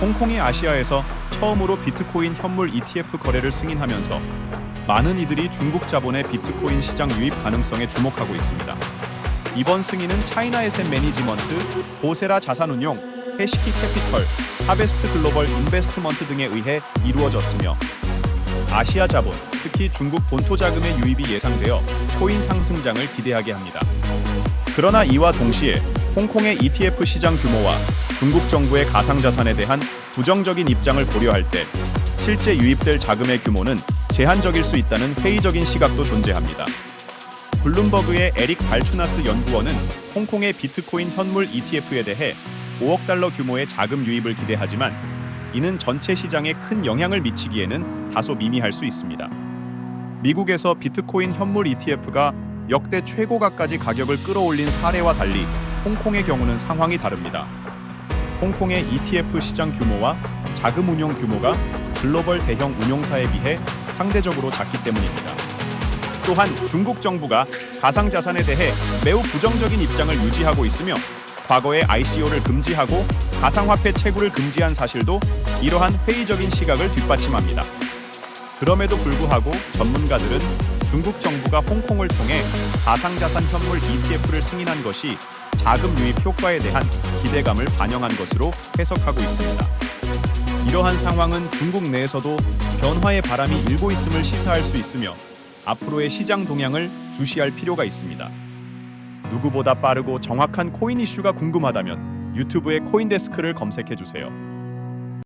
홍콩이 아시아에서 처음으로 비트코인 현물 ETF 거래를 승인하면서 많은 이들이 중국 자본의 비트코인 시장 유입 가능성에 주목하고 있습니다. 이번 승인은 차이나 에셋 매니지먼트, 보세라 자산운용, 해시키 캐피털, 하베스트 글로벌 인베스트먼트 등에 의해 이루어졌으며 아시아 자본, 특히 중국 본토 자금의 유입이 예상되어 코인 상승장을 기대하게 합니다. 그러나 이와 동시에 홍콩의 ETF 시장 규모와 중국 정부의 가상자산에 대한 부정적인 입장을 고려할 때 실제 유입될 자금의 규모는 제한적일 수 있다는 회의적인 시각도 존재합니다. 블룸버그의 에릭 발추나스 연구원은 홍콩의 비트코인 현물 ETF에 대해 5억 달러 규모의 자금 유입을 기대하지만 이는 전체 시장에 큰 영향을 미치기에는 다소 미미할 수 있습니다. 미국에서 비트코인 현물 ETF가 역대 최고가까지 가격을 끌어올린 사례와 달리 홍콩의 경우는 상황이 다릅니다. 홍콩의 ETF 시장 규모와 자금 운용 규모가 글로벌 대형 운용사에 비해 상대적으로 작기 때문입니다. 또한 중국 정부가 가상자산에 대해 매우 부정적인 입장을 유지하고 있으며 과거에 ICO를 금지하고 가상화폐 채굴을 금지한 사실도 이러한 회의적인 시각을 뒷받침합니다. 그럼에도 불구하고 전문가들은 중국 정부가 홍콩을 통해 가상자산 현물 ETF를 승인한 것이 자금 유입 효과에 대한 기대감을 반영한 것으로 해석하고 있습니다. 이러한 상황은 중국 내에서도 변화의 바람이 일고 있음을 시사할 수 있으며 앞으로의 시장 동향을 주시할 필요가 있습니다. 누구보다 빠르고 정확한 코인 이슈가 궁금하다면 유튜브에 코인데스크를 검색해 주세요.